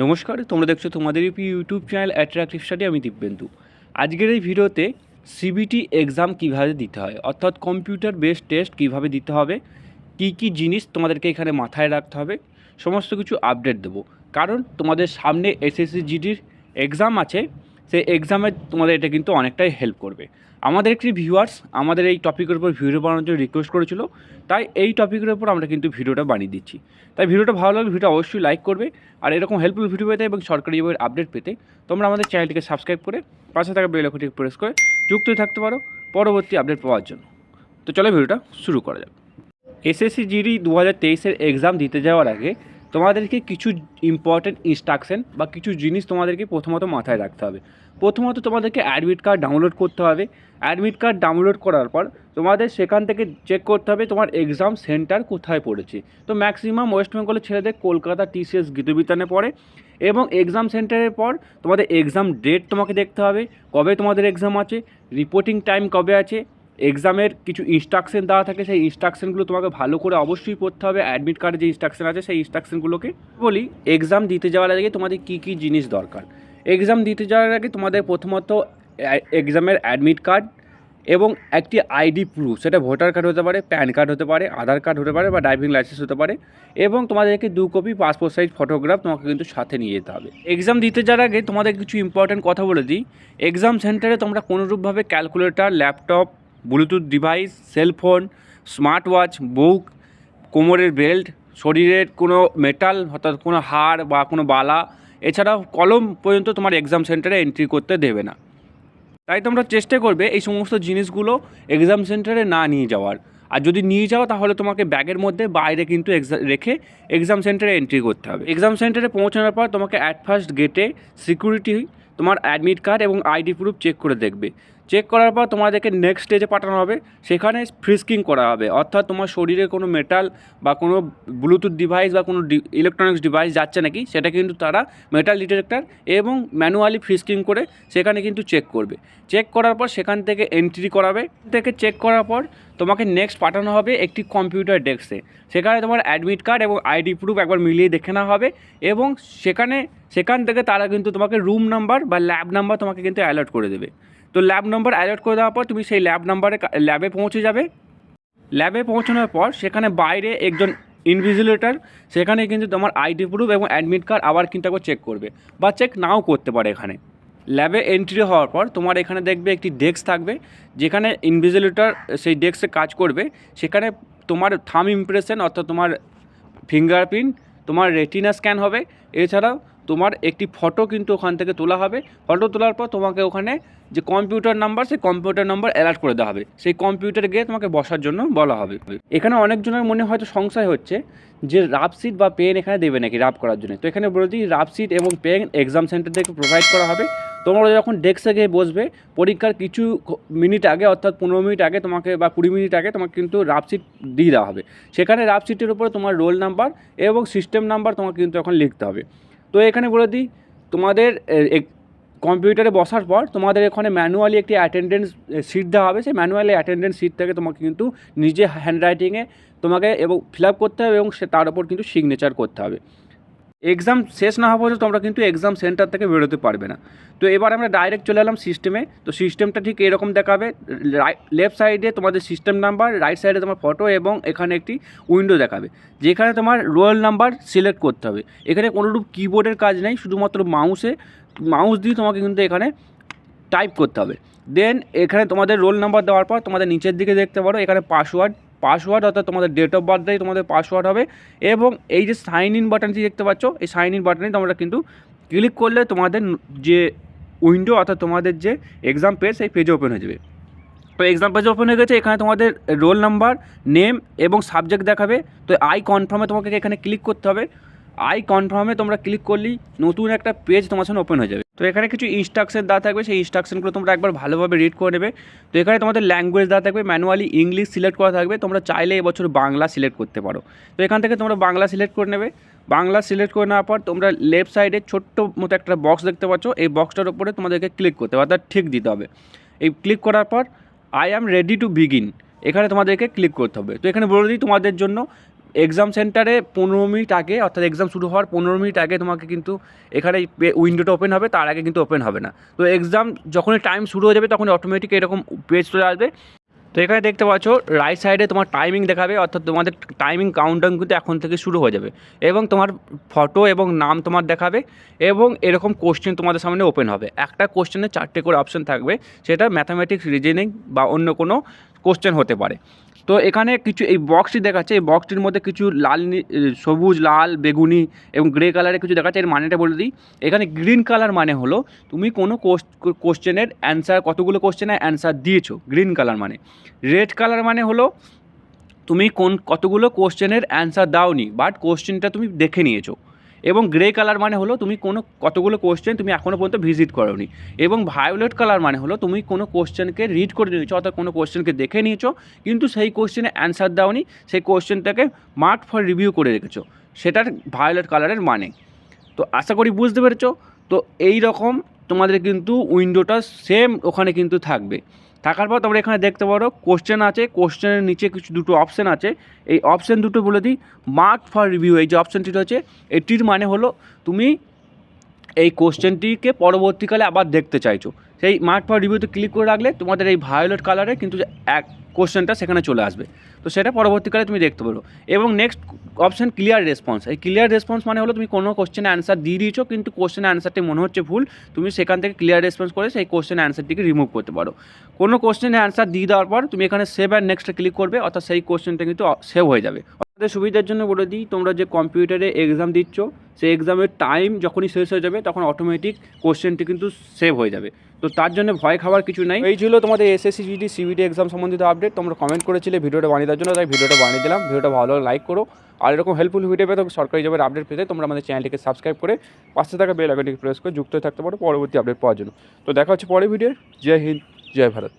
নমস্কার, তোমরা দেখছ তোমাদের ইউটিউব চ্যানেল অ্যাট্রাকটিভ স্টাডি আমি দিব্যেন্দু। আজকের এই ভিডিওতে সিবিটি এক্সাম কীভাবে দিতে হয়, অর্থাৎ কম্পিউটার বেসড টেস্ট কীভাবে দিতে হবে, কি কি জিনিস তোমাদেরকে এখানে মাথায় রাখতে হবে, সমস্ত কিছু আপডেট দেবো। কারণ তোমাদের সামনে এসএসসি জিডির এক্সাম আছে সেই এক্সামে তোমাদের এটা কিন্তু অনেকটাই হেল্প করবে। আমাদের একটি ভিউয়ার্স আমাদের এই টপিকের উপর ভিডিও বানানোর জন্য রিকোয়েস্ট করেছিল, তাই এই টপিকের উপর আমরা কিন্তু ভিডিওটা বানিয়ে দিচ্ছি। তাই ভিডিওটা ভালো লাগলে ভিডিও অবশ্যই লাইক করবে, আর এরকম হেল্পফুল ভিডিও পেতে এবং সরকারি বইয়ের আপডেট পেতে তোমরা আমাদের চ্যানেলটিকে সাবস্ক্রাইব করে পাশে থাকা বেল আইকনটিকে প্রেস করে যুক্ত থাকতে পারো পরবর্তী আপডেট পাওয়ার জন্য। তো চলো ভিডিওটা শুরু করা যাক। এসএসসি জিডি দু হাজার তেইশের এক্সাম দিতে যাওয়ার আগে তোমাদেরকে কিছু ইম্পর্টেন্ট ইনস্ট্রাকশন বা কিছু জিনিস তোমাদেরকে প্রথমত মাথায় রাখতে হবে। প্রথমত তোমাদেরকে অ্যাডমিট কার্ড ডাউনলোড করতে হবে। অ্যাডমিট কার্ড ডাউনলোড করার পর তোমাদের সেখান থেকে চেক করতে হবে তোমার এক্সাম সেন্টার কোথায় পড়েছে। তো ম্যাক্সিমাম ওয়েস্ট বেঙ্গলের ছেলেদের কলকাতা টিসিএস গীতবিতানে পড়ে এবং এক্সাম সেন্টারের পর তোমাদের এক্সাম ডেট তোমাকে দেখতে হবে। কবে তোমাদের এক্সাম আছে? রিপোর্টিং টাইম কবে আছে? এক্সামের কিছু ইনস্ট্রাকশন দেওয়া থাকে, সেই ইনস্ট্রাকশনগুলো তোমাকে ভালো করে অবশ্যই পড়তে হবে। অ্যাডমিট কার্ডে যে ইনস্ট্রাকশন আছে, সেই ইনস্ট্রাকশনগুলোকে বলি এক্সাম দিতে যাওয়ার আগে তোমাদের কী কী জিনিস দরকার? এক্সাম দিতে যাওয়ার আগে তোমাদের প্রথমত এক্সামের অ্যাডমিট কার্ড এবং একটি আইডি প্রুফ সেটা ভোটার কার্ড হতে পারে প্যান কার্ড হতে পারে আধার কার্ড হতে পারে বা ড্রাইভিং লাইসেন্স হতে পারে এবং তোমাদেরকে দু কপি পাসপোর্ট সাইজ ফটোগ্রাফ তোমাকে কিন্তু সাথে নিয়ে যেতে হবে। এক্সাম দিতে যাওয়ার আগে তোমাদের কিছু ইম্পর্ট্যান্ট কথা বলে দিই। এক্সাম সেন্টারে তোমরা কোনোরূপভাবে calculator laptop bluetooth device, cellphone smart watch book, কোমরের বেল্ট, শরীরের কোনো মেটাল অর্থাৎ কোনো হাড় বা কোনো বালা, এছাড়াও কলম পর্যন্ত তোমার এক্সাম সেন্টারে এন্ট্রি করতে দেবে না। তাই তোমরা চেষ্টা করবে এই সমস্ত জিনিসগুলো এক্সাম সেন্টারে না নিয়ে যাওয়ার। আর যদি নিয়ে যাও তাহলে তোমাকে ব্যাগের মধ্যে বাইরে কিন্তু রেখে এক্সাম সেন্টারে এন্ট্রি করতে হবে। এক্সাম সেন্টারে পৌঁছানোর পর তোমাকে অ্যাট ফার্স্ট গেটে সিকিউরিটি তোমার অ্যাডমিট কার্ড এবং আইডি প্রুফ চেক করে দেখবে। চেক করার পর তোমাদেরকে নেক্সট স্টেজে পাঠানো হবে। সেখানে ফ্রিস্কিং করা হবে। অর্থাৎ তোমার শরীরে কোনো মেটাল বা কোনো ব্লুটুথ ডিভাইস বা কোনো ইলেকট্রনিক্স ডিভাইস যাচ্ছে নাকি, সেটা কিন্তু তারা মেটাল ডিটেক্টর এবং ম্যানুয়ালি ফ্রিস্কিং করে সেখানে কিন্তু চেক করবে। চেক করার পর সেখান থেকে এন্ট্রি করাবে। থেকে চেক করার পর তোমাকে নেক্সট পাঠানো হবে একটি কম্পিউটার ডেস্কে সেখানে তোমার অ্যাডমিট কার্ড এবং আইডি প্রুফ একবার মিলিয়ে দেখে নেওয়া হবে এবং সেখানে, সেখান থেকে তারা কিন্তু তোমাকে রুম নাম্বার বা ল্যাব নাম্বার তোমাকে কিন্তু অ্যালার্ট করে দেবে। তো ল্যাব নাম্বার অ্যালার্ট করে দেওয়ার পর তুমি সেই ল্যাব নাম্বারে ল্যাবে পৌঁছে যাবে। ল্যাবে পৌঁছানোর পর সেখানে বাইরে একজন ইনভিজিলেটর সেখানে কিন্তু তোমার আইডি প্রুফ এবং অ্যাডমিট কার্ড আবার কিন্তু একবার চেক করবে বা চেক নাও করতে পারে এখানে। ল্যাবে এন্ট্রি হওয়ার পর তোমার এখানে দেখবে একটি ডেস্ক থাকবে, যেখানে ইনভিজিলেটর সেই ডেস্কে কাজ করবে। সেখানে তোমার থাম ইমপ্রেশন অর্থাৎ তোমার ফিঙ্গারপ্রিন্ট তোমার রেটিনা স্ক্যান হবে। এছাড়াও তোমার একটি ফটো কিন্তু ওখান থেকে তোলা হবে। ফটো তোলার পর তোমাকে ওখানে যে কম্পিউটার নাম্বার সেই কম্পিউটার নাম্বার অ্যালার্ট করে দেওয়া হবে। সেই কম্পিউটারে গিয়ে তোমাকে বসার জন্য বলা হবে। এখানে অনেকজনের মনে হয়তো সংশয় হচ্ছে যে রাফ সিট বা পেন এখানে দেবে নাকি রাফ করার জন্য। তো এখানে বলে দিই রাফ সিট এবং পেন এক্সাম সেন্টার থেকে প্রোভাইড করা হবে। তোমরা যখন ডেস্কে গিয়ে বসবে, পরীক্ষার কিছু মিনিট আগে, অর্থাৎ পনেরো মিনিট আগে তোমাকে বা কুড়ি মিনিট আগে তোমাকে কিন্তু রাফ সিট দিয়ে দেওয়া হবে। সেখানে রাফ সিটের উপরে তোমার রোল নাম্বার এবং সিস্টেম নাম্বার তোমাকে কিন্তু এখন লিখতে হবে। তো এখানে বলে দিই, তোমাদের কম্পিউটারে বসার পর তোমাদের এখানে ম্যানুয়ালি একটি অ্যাটেন্ডেন্স সিট দেওয়া হবে। সেই ম্যানুয়ালি অ্যাটেন্ডেন্স সিট থেকে তোমাকে কিন্তু নিজে হ্যান্ডরাইটিংয়ে তোমাকে এবং ফিল আপ করতে হবে এবং সে, তার উপর কিন্তু সিগনেচার করতে হবে। এক্সাম শেষ না হওয়া পর্যন্ত তোমরা কিন্তু এক্সাম সেন্টার থেকে বেরোতে পারবে না। তো এবার আমরা ডাইরেক্ট চলে এলাম সিস্টেমে তো সিস্টেমটা ঠিক এরকম দেখাবে। লেফট সাইডে তোমাদের সিস্টেম নাম্বার রাইট সাইডে তোমার ফটো এবং এখানে একটি উইন্ডো দেখাবে। যেখানে তোমার রোল নাম্বার সিলেক্ট করতে হবে। এখানে কোনোরূপ কিবোর্ডের কাজ নেই, শুধুমাত্র মাউসে মাউস দিয়ে তোমাকে কিন্তু এখানে টাইপ করতে হবে। দেন এখানে তোমাদের রোল নাম্বার দেওয়ার পর তোমাদের নিচের দিকে দেখতে পারো, এখানে পাসওয়ার্ড পাসওয়ার্ড অর্থাৎ তোমাদের ডেট অফ বার্থ তোমাদের পাসওয়ার্ড হবে এবং এই যে সাইন ইন বাটনটি দেখতে পাচ্ছ, এই সাইন ইন বাটনে তোমরা কিন্তু ক্লিক করলে তোমাদের যে উইন্ডো অর্থাৎ তোমাদের যে এক্সাম পেজ সেই পেজ ওপেন হয়ে যাবে। তো এক্সাম পেজ ওপেন হয়ে গেছে, এখানে তোমাদের রোল নাম্বার নেম এবং সাবজেক্ট দেখাবে। তো আই কনফার্মে তোমাকে এখানে ক্লিক করতে হবে। আই কনফার্মে তোমরা ক্লিক করলেই নতুন একটা পেজ তোমার সামনে ওপেন হয়ে যাবে। তো এখানে কিছু ইনস্ট্রাকশন দেওয়া থাকবে। সেই ইনস্ট্রাকশনগুলো তোমরা একবার ভালোভাবে রিড করে নেবে। তো এখানে তোমাদের ল্যাঙ্গুয়েজ দেওয়া থাকবে ম্যানুয়ালি ইংলিশ সিলেক্ট করা থাকবে। তোমরা চাইলে এবছর বাংলা সিলেক্ট করতে পারো। তো এখান থেকে তোমরা বাংলা সিলেক্ট করে নেবে। বাংলা সিলেক্ট করে নেওয়ার পর তোমরা লেফট সাইডে ছোট্ট মতো একটা বক্স দেখতে পাচ্ছ। এই বক্সটার উপরে তোমাদেরকে ক্লিক করতে হবে, অর্থাৎ ঠিক দিতে হবে। এই ক্লিক করার পর I am ready to begin এখানে তোমাদেরকে ক্লিক করতে হবে। তো এখানে বলে দিই তোমাদের জন্য এক্সাম সেন্টারে পনেরো মিনিট আগে, অর্থাৎ এক্সাম শুরু হওয়ার পনেরো মিনিট আগে তোমাকে কিন্তু এখানে উইন্ডোটা ওপেন হবে, তার আগে কিন্তু ওপেন হবে না। তো এক্সাম যখনই টাইম শুরু হয়ে যাবে তখন অটোমেটিক এরকম পেজ চলে আসবে। তো এখানে দেখতে পাচ্ছ রাইট সাইডে তোমার টাইমিং দেখাবে, অর্থাৎ তোমাদের টাইমিং কাউন্টডাউন কিন্তু এখন থেকে শুরু হয়ে যাবে। এবং তোমার ফটো এবং নাম তোমার দেখাবে, এবং এরকম কোশ্চেন তোমাদের সামনে ওপেন হবে। একটা কোশ্চেনে চারটে করে অপশন থাকবে, সেটা ম্যাথামেটিক্স রিজনিং বা অন্য কোনো কোশ্চেন হতে পারে। তো এখানে কিছু, এই বক্সটি দেখাচ্ছে, এই বক্সটির মধ্যে কিছু লাল সবুজ, লাল, বেগুনি এবং গ্রে কালারের কিছু দেখাচ্ছে। এর মানেটা বলে দিই, এখানে গ্রিন কালার মানে হলো, তুমি কোনো কোশ্চেনের অ্যান্সার কতগুলো কোশ্চেনের অ্যান্সার দিয়েছ গ্রিন কালার মানে। রেড কালার মানে হলো, তুমি কোন, কতগুলো কোশ্চেনের অ্যান্সার দাওনি বাট কোশ্চেনটা তুমি দেখে নিয়েছো। এবং গ্রে কালার মানে হলো তুমি কোনো কতগুলো কোশ্চেন তুমি এখনও পর্যন্ত ভিজিট করোনি। এবং ভায়োলেট কালার মানে হলো তুমি কোনো কোশ্চেনকে রিড করে নিয়েছো অর্থাৎ কোনো কোশ্চেনকে দেখে নিয়েছো, কিন্তু সেই কোশ্চেনে অ্যান্সার দাওনি, সেই কোশ্চেনটাকে মার্ক ফর রিভিউ করে রেখেছো। সেটার ভায়োলেট কালারের মানে। তো আশা করি বুঝতে পেরেছ। তো এই রকম তোমাদের কিন্তু উইন্ডোটা সেম ওখানে কিন্তু থাকবে। থাকার পর তোমরা এখানে দেখতে পারো কোশ্চেন আছে কোশ্চেনের নিচে কিছু দুটো অপশান আছে। এই অপশান দুটো বলে দিই মার্ক ফর রিভিউ এই যে অপশানটি রয়েছে এটির মানে হলো তুমি এই কোশ্চেনটিকে পরবর্তীকালে আবার দেখতে চাইছো। সেই মার্ক ফর রিভিউতে ক্লিক করে রাখলে তোমাদের এই ভায়োলেট কালারে কিন্তু এক কোশ্চেনটা সেখানে চলে আসবে। তো সেটা পরবর্তীকালে তুমি দেখতে পারো। এবং নেক্সট অপশান ক্লিয়ার রেসপন্স এই ক্লিয়ার রেসপন্স মানে হলো তুমি কোনো কোশ্চেনে অ্যান্সার দিয়ে দিয়েছ, কিন্তু কোশ্চেনের অ্যান্সারটি মনে হচ্ছে ভুল, তুমি সেখান থেকে ক্লিয়ার রেসপন্স করে সেই কোশ্চেনের অ্যান্সারটিকে রিমুভ করতে পারো। কোনো কোশ্চেনের অ্যান্সার দিয়ে দেওয়ার পর তুমি এখানে সেভ অ্যান্ড নেক্সটে ক্লিক করবে, অর্থাৎ সেই কোশ্চেনটা কিন্তু সেভ হয়ে যাবে। আপনাদের সুবিধার জন্য বলে দিই, তোমরা যে কম্পিউটারে এক্সাম দিচ্ছ, সেই এক্সামের টাইম যখনই শেষ হয়ে যাবে, তখন অটোমেটিক কোশ্চেনটি কিন্তু সেভ হয়ে যাবে। তো তার জন্য ভয় খাওয়ার কিছু নাই। এই ছিল তোমাদের এসএসসি জিডি সিবিডি এক্সাম সম্বন্ধিত আপডেট তোমরা কমেন্ট করেছিলে ভিডিওটা বানিয়ে দেওয়ার জন্য, তাই ভিডিওটা বানিয়ে দিলাম। ভিডিওটা ভালো লাইক করো। আর এরকম হেল্পফুল ভিডিও পেতে সরকারি জবের আপডেট পেতে তোমরা আমাদের চ্যানেলটিকে সাবস্ক্রাইব করে পাশে থাকা বেল আইকনটি প্রেস করে যুক্ত থাকতে পারো। পরবর্তী আপডেট পাওয়ার জন্য। তো দেখা হচ্ছে পরের ভিডিও জয় হিন্দ, জয় ভারত।